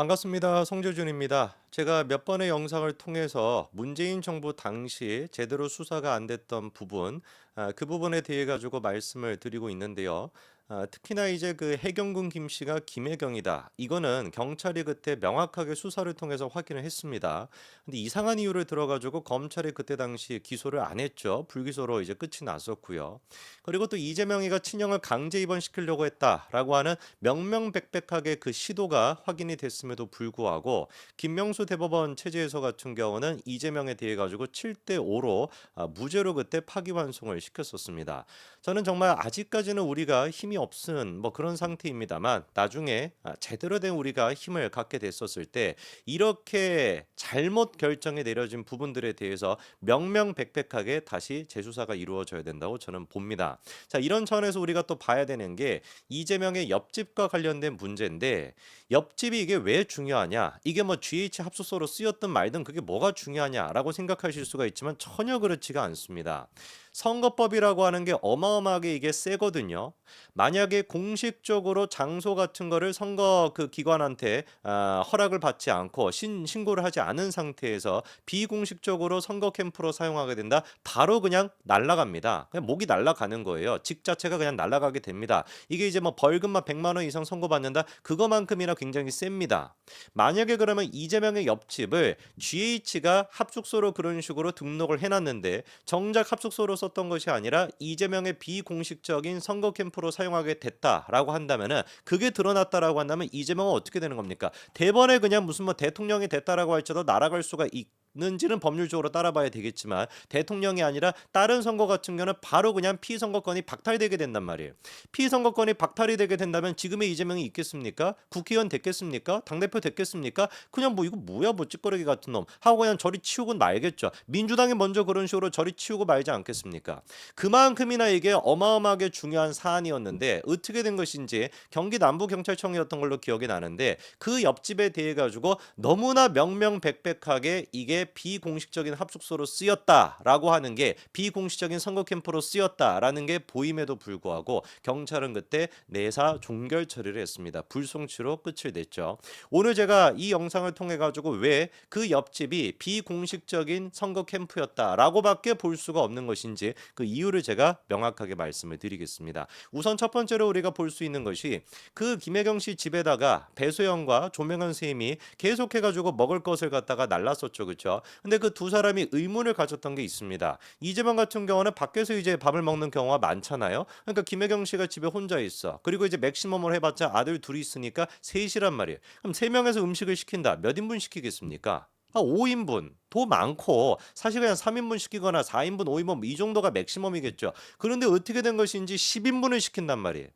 반갑습니다. 송재준입니다. 제가 몇 번의 영상을 통해서 문재인 정부 당시 제대로 수사가 안 됐던 부분, 아, 그 부분에 대해 가지고 말씀을 드리고 있는데요. 아, 특히나 이제 그 해경군 김 씨가 김해경이다. 이거는 경찰이 그때 명확하게 수사를 통해서 확인을 했습니다. 근데 이상한 이유를 들어가지고 검찰이 그때 당시 기소를 안 했죠. 불기소로 이제 끝이 났었고요. 그리고 또 이재명이가 친형을 강제 입원시키려고 했다라고 하는 명명백백하게 그 시도가 확인이 됐음에도 불구하고 김명수 대법원 체제에서 같은 경우는 이재명에 대해 가지고 7대 5로 아, 무죄로 그때 파기환송을 시켰었습니다. 저는 정말 아직까지는 우리가 힘이 없은 뭐 그런 상태입니다만 나중에 아, 제대로 된 우리가 힘을 갖게 됐었을 때 이렇게 잘못 결정이 내려진 부분들에 대해서 명명백백하게 다시 재수사가 이루어져야 된다고 저는 봅니다. 자, 이런 차원에서 우리가 또 봐야 되는 게 이재명의 옆집과 관련된 문제인데 옆집이 이게 왜 중요하냐? 이게 뭐 GH 합숙소로 쓰였든 말든 그게 뭐가 중요하냐라고 생각하실 수가 있지만 전혀 그렇지가 않습니다. 선거법이라고 하는 게 어마어마하게 이게 세거든요. 만약에 공식적으로 장소 같은 거를 선거 그 기관한테 아, 허락을 받지 않고 신, 신고를 하지 않은 상태에서 비공식적으로 선거 캠프로 사용하게 된다. 바로 그냥 날라갑니다. 그냥 목이 날라가는 거예요. 직 자체가 그냥 날라가게 됩니다. 이게 이제 뭐 벌금만 100만 원 이상 선고받는다. 그거만큼이나 굉장히 셉니다. 만약에 그러면 이재명의 옆집을 GH가 합숙소로 그런 식으로 등록을 해놨는데 정작 합숙소로 썼던 것이 아니라 이재명의 비공식적인 선거 캠프로 사용하게 됐다라고 한다면은 그게 드러났다라고 한다면 이재명은 어떻게 되는 겁니까? 대번에 그냥 무슨 뭐 대통령이 됐다라고 할지라도 날아갈 수가 있 는지는 법률적으로 따라봐야 되겠지만 대통령이 아니라 다른 선거 같은 경우는 바로 그냥 피선거권이 박탈되게 된단 말이에요. 피선거권이 박탈이 되게 된다면 지금의 이재명이 있겠습니까? 국회의원 됐겠습니까? 당대표 됐겠습니까? 그냥 뭐 이거 뭐야 뭐 찌꺼러기 같은 놈 하고 그냥 저리 치우고 말겠죠. 민주당이 먼저 그런 식으로 저리 치우고 말지 않겠습니까? 그만큼이나 이게 어마어마하게 중요한 사안이었는데 어떻게 된 것인지 경기 남부경찰청이었던 걸로 기억이 나는데 그 옆집에 대해 가지고 너무나 명명백백하게 이게 비공식적인 합숙소로 쓰였다라고 하는 게 비공식적인 선거 캠프로 쓰였다라는 게 보임에도 불구하고 경찰은 그때 내사 종결 처리를 했습니다. 불송치로 끝을 냈죠. 오늘 제가 이 영상을 통해 가지고 왜 그 옆집이 비공식적인 선거 캠프였다라고밖에 볼 수가 없는 것인지 그 이유를 제가 명확하게 말씀을 드리겠습니다. 우선 첫 번째로 우리가 볼 수 있는 것이 그 김혜경 씨 집에다가 배소영과 조명현 선생님이 계속해 가지고 먹을 것을 갖다가 날랐었죠. 그렇죠? 근데 그 두 사람이 의문을 가졌던 게 있습니다. 이재명 같은 경우는 밖에서 이제 밥을 먹는 경우가 많잖아요. 그러니까 김혜경 씨가 집에 혼자 있어. 그리고 이제 맥시멈을 해봤자 아들 둘이 있으니까 셋이란 말이에요. 그럼 세 명에서 음식을 시킨다. 몇 인분 시키겠습니까? 아, 5인분. 더 많고 사실 그냥 3인분 시키거나 4인분, 5인분 이 정도가 맥시멈이겠죠. 그런데 어떻게 된 것인지 10인분을 시킨단 말이에요.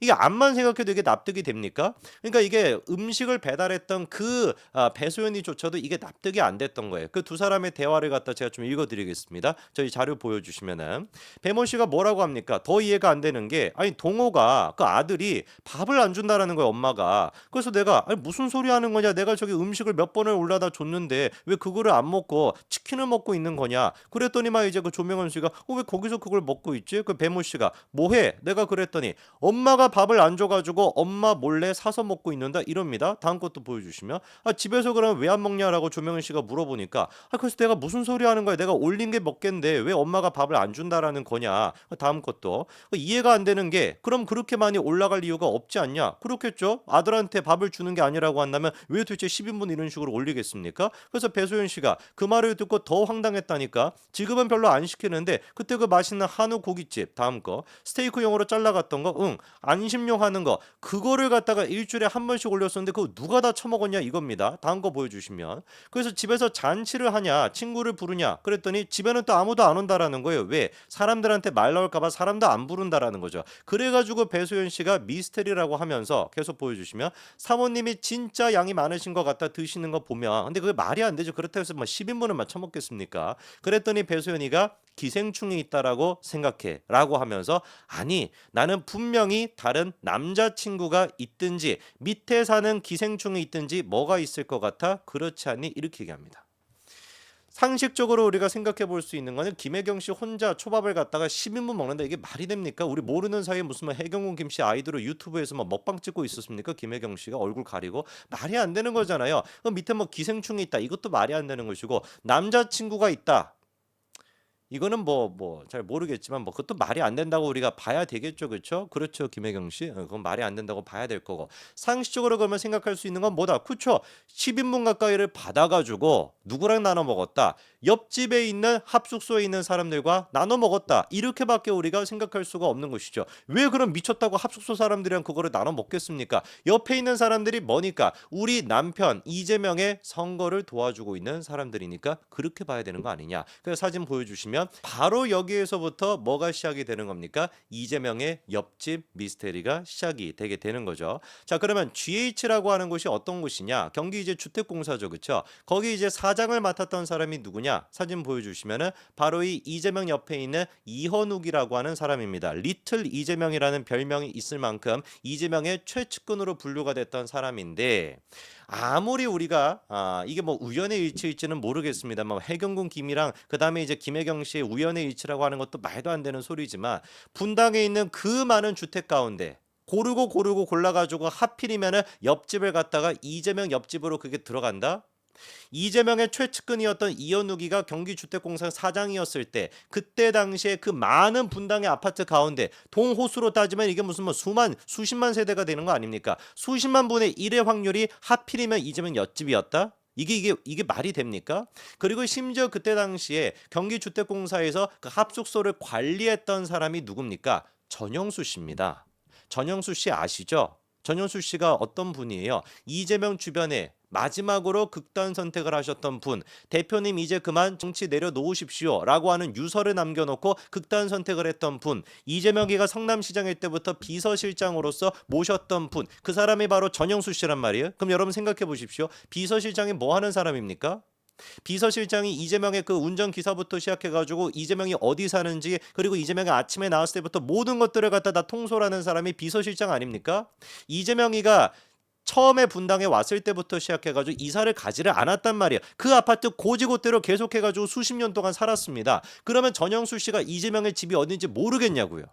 이게 암만 생각해도 이게 납득이 됩니까? 그러니까 이게 음식을 배달했던 그 아, 배소연이조차도 이게 납득이 안 됐던 거예요. 그 두 사람의 대화를 갖다 제가 좀 읽어드리겠습니다. 저희 자료 보여주시면은 배모 씨가 뭐라고 합니까? 더 이해가 안 되는 게 아니 동호가 그 아들이 밥을 안 준다라는 거예요 엄마가. 그래서 내가 아니 무슨 소리 하는 거냐? 내가 저기 음식을 몇 번을 올라다 줬는데 왜 그거를 안 먹고 치킨을 먹고 있는 거냐? 그랬더니 막 이제 그 조명원 씨가 어, 왜 거기서 그걸 먹고 있지? 그 배모 씨가 뭐해? 내가 그랬더니 엄마가 밥을 안 줘가지고 엄마 몰래 사서 먹고 있는다 이럽니다. 다음 것도 보여주시면 아, 집에서 그러면 왜안 먹냐라고 조명은 씨가 물어보니까 아 그래서 내가 무슨 소리 하는 거야? 내가 올린 게 먹겠는데 왜 엄마가 밥을 안 준다라는 거냐? 다음 것도 이해가 안 되는 게 그럼 그렇게 많이 올라갈 이유가 없지 않냐? 그렇겠죠. 아들한테 밥을 주는 게 아니라고 한다면 왜 도대체 10인분 이런 식으로 올리겠습니까? 그래서 배소연 씨가 그 말을 듣고 더 황당했다니까 지금은 별로 안 시키는데 그때 그 맛있는 한우 고깃집 다음 거 스테이크 용으로 잘라갔던 거 응 안심용 하는 거 그거를 갖다가 일주일에 한 번씩 올렸었는데 그거 누가 다 처먹었냐 이겁니다. 다음 거 보여주시면 그래서 집에서 잔치를 하냐 친구를 부르냐 그랬더니 집에는 또 아무도 안 온다라는 거예요. 왜 사람들한테 말 나올까봐 사람도 안 부른다라는 거죠. 그래가지고 배소연 씨가 미스테리라고 하면서 계속 보여주시면 사모님이 진짜 양이 많으신 것 같다 드시는 거 보면 근데 그게 말이 안 되죠. 그렇다고 해서 뭐 10인분을 막 처먹겠습니까? 그랬더니 배소연이가 기생충이 있다라고 생각해라고 하면서 아니 나는 분명히 다른 남자친구가 있든지 밑에 사는 기생충이 있든지 뭐가 있을 것 같아 그렇지 않니 이렇게 얘기합니다. 상식적으로 우리가 생각해 볼 수 있는 거는 김혜경 씨 혼자 초밥을 갖다가 10인분 먹는다 이게 말이 됩니까? 우리 모르는 사이에 무슨 뭐 해경군 김씨 아이돌을 유튜브에서 뭐 먹방 찍고 있었습니까? 김혜경 씨가 얼굴 가리고 말이 안 되는 거잖아요. 그 밑에 뭐 기생충이 있다 이것도 말이 안 되는 것이고 남자친구가 있다. 이거는 뭐 뭐 잘 모르겠지만 뭐 그것도 말이 안 된다고 우리가 봐야 되겠죠, 그렇죠? 그렇죠, 김혜경 씨. 어, 그건 말이 안 된다고 봐야 될 거고 상식적으로 그러면 생각할 수 있는 건 뭐다? 그렇죠. 10인분 가까이를 받아 가지고 누구랑 나눠 먹었다. 옆집에 있는 합숙소에 있는 사람들과 나눠 먹었다. 이렇게밖에 우리가 생각할 수가 없는 것이죠. 왜 그럼 미쳤다고 합숙소 사람들이랑 그거를 나눠 먹겠습니까? 옆에 있는 사람들이 뭐니까 우리 남편 이재명의 선거를 도와주고 있는 사람들이니까 그렇게 봐야 되는 거 아니냐. 그래서 사진 보여주시면 바로 여기에서부터 뭐가 시작이 되는 겁니까? 이재명의 옆집 미스테리가 시작이 되게 되는 거죠. 자 그러면 GH라고 하는 곳이 어떤 곳이냐? 경기 이제 주택공사죠, 그렇죠? 거기 이제 사장을 맡았던 사람이 누구냐? 사진 보여 주시면은 바로 이 이재명 옆에 있는 이현욱이라고 하는 사람입니다. 리틀 이재명이라는 별명이 있을 만큼 이재명의 최측근으로 분류가 됐던 사람인데 아무리 우리가 아 이게 뭐 우연의 일치일지는 모르겠습니다만 해경군 김이랑 그 다음에 이제 김혜경 씨의 우연의 일치라고 하는 것도 말도 안 되는 소리지만 분당에 있는 그 많은 주택 가운데 고르고 고르고 골라가지고 하필이면은 옆집을 갔다가 이재명 옆집으로 그게 들어간다? 이재명의 최측근이었던 이현욱이가 경기주택공사 사장이었을 때 그때 당시에 그 많은 분당의 아파트 가운데 동호수로 따지면 이게 무슨 뭐 수만 수십만 세대가 되는 거 아닙니까? 수십만 분의 1의 확률이 하필이면 이재명 옆집이었다? 이게 이게 이게 말이 됩니까? 그리고 심지어 그때 당시에 경기주택공사에서 그 합숙소를 관리했던 사람이 누굽니까? 전영수 씨입니다. 전영수 씨 아시죠? 전영수 씨가 어떤 분이에요? 이재명 주변에 마지막으로 극단 선택을 하셨던 분 대표님 이제 그만 정치 내려놓으십시오 라고 하는 유서를 남겨놓고 극단 선택을 했던 분 이재명이가 성남시장일 때부터 비서실장으로서 모셨던 분 그 사람이 바로 전영수 씨란 말이에요. 그럼 여러분 생각해 보십시오. 비서실장이 뭐 하는 사람입니까? 비서실장이 이재명의 그 운전 기사부터 시작해가지고 이재명이 어디 사는지 그리고 이재명이 아침에 나왔을 때부터 모든 것들을 갖다 다 통솔하는 사람이 비서실장 아닙니까? 이재명이가 처음에 분당에 왔을 때부터 시작해가지고 이사를 가지를 않았단 말이에요. 그 아파트 고지곳대로 계속해가지고 수십 년 동안 살았습니다. 그러면 전영수 씨가 이재명의 집이 어딘지 모르겠냐고요.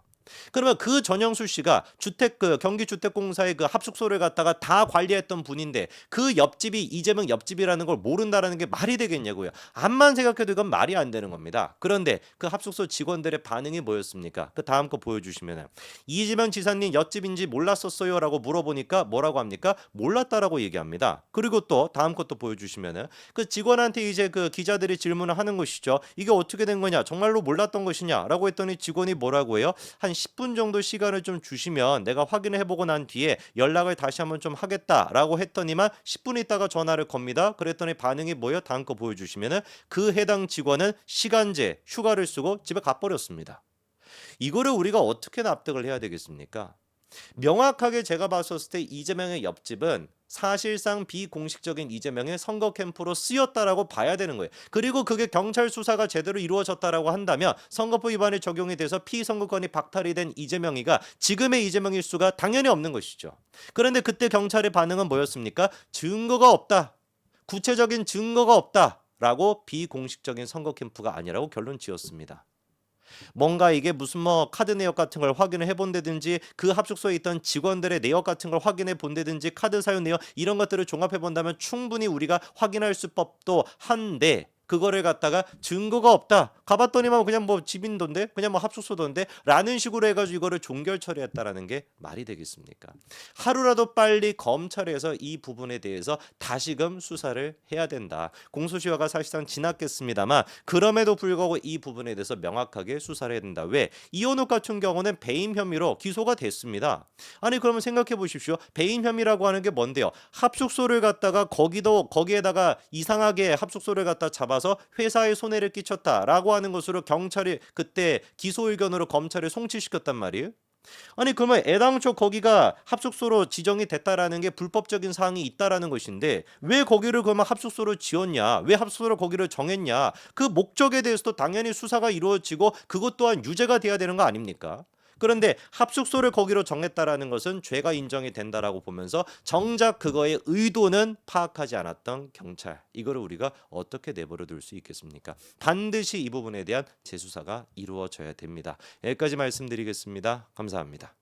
그러면 그 전영수 씨가 주택 그 경기주택공사의 그 합숙소를 갖다가 다 관리했던 분인데 그 옆집이 이재명 옆집이라는 걸 모른다라는 게 말이 되겠냐고요. 암만 생각해도 이건 말이 안 되는 겁니다. 그런데 그 합숙소 직원들의 반응이 뭐였습니까? 그 다음 거 보여주시면은 이재명 지사님 옆집인지 몰랐었어요라고 물어보니까 뭐라고 합니까? 몰랐다라고 얘기합니다. 그리고 또 다음 것도 보여주시면은 그 직원한테 이제 그 기자들이 질문을 하는 것이죠. 이게 어떻게 된 거냐? 정말로 몰랐던 것이냐라고 했더니 직원이 뭐라고 해요? 한 10분 정도 시간을 좀 주시면 내가 확인을 해보고 난 뒤에 연락을 다시 한번 좀 하겠다라고 했더니만 10분 있다가 전화를 겁니다. 그랬더니 반응이 뭐예요? 다음 거 보여주시면은 그 해당 직원은 시간제 휴가를 쓰고 집에 가버렸습니다. 이거를 우리가 어떻게 납득을 해야 되겠습니까? 명확하게 제가 봤었을 때 이재명의 옆집은 사실상 비공식적인 이재명의 선거 캠프로 쓰였다라고 봐야 되는 거예요. 그리고 그게 경찰 수사가 제대로 이루어졌다라고 한다면 선거법 위반이 적용이 돼서 피선거권이 박탈이 된 이재명이가 지금의 이재명일 수가 당연히 없는 것이죠. 그런데 그때 경찰의 반응은 뭐였습니까? 증거가 없다. 구체적인 증거가 없다 라고 비공식적인 선거 캠프가 아니라고 결론 지었습니다. 뭔가 이게 무슨 뭐 카드 내역 같은 걸 확인을 해본다든지 그 합숙소에 있던 직원들의 내역 같은 걸 확인해 본다든지 카드 사용 내역 이런 것들을 종합해 본다면 충분히 우리가 확인할 수 법도 한데 그거를 갖다가 증거가 없다. 가봤더니만 그냥 뭐 집인돈데 그냥 뭐 합숙소던데 라는 식으로 해가지고 이거를 종결 처리했다라는 게 말이 되겠습니까? 하루라도 빨리 검찰에서 이 부분에 대해서 다시금 수사를 해야 된다. 공소시효가 사실상 지났겠습니다만 그럼에도 불구하고 이 부분에 대해서 명확하게 수사를 해야 된다. 왜? 이현욱 같은 경우는 배임 혐의로 기소가 됐습니다. 아니 그러면 생각해 보십시오. 배임 혐의라고 하는 게 뭔데요? 합숙소를 갖다가 거기도 거기에다가 이상하게 합숙소를 갖다 잡아서 회사에 손해를 끼쳤다라고 하는 것으로 경찰이 그때 기소 의견으로 검찰에 송치시켰단 말이에요. 아니 그러면 애당초 거기가 합숙소로 지정이 됐다라는 게 불법적인 사항이 있다라는 것인데 왜 거기를 그러면 합숙소로 지었냐? 왜 합숙소로 거기를 정했냐? 그 목적에 대해서도 당연히 수사가 이루어지고 그것 또한 유죄가 돼야 되는 거 아닙니까? 그런데 합숙소를 거기로 정했다라는 것은 죄가 인정이 된다라고 보면서 정작 그거의 의도는 파악하지 않았던 경찰. 이거를 우리가 어떻게 내버려 둘 수 있겠습니까? 반드시 이 부분에 대한 재수사가 이루어져야 됩니다. 여기까지 말씀드리겠습니다. 감사합니다.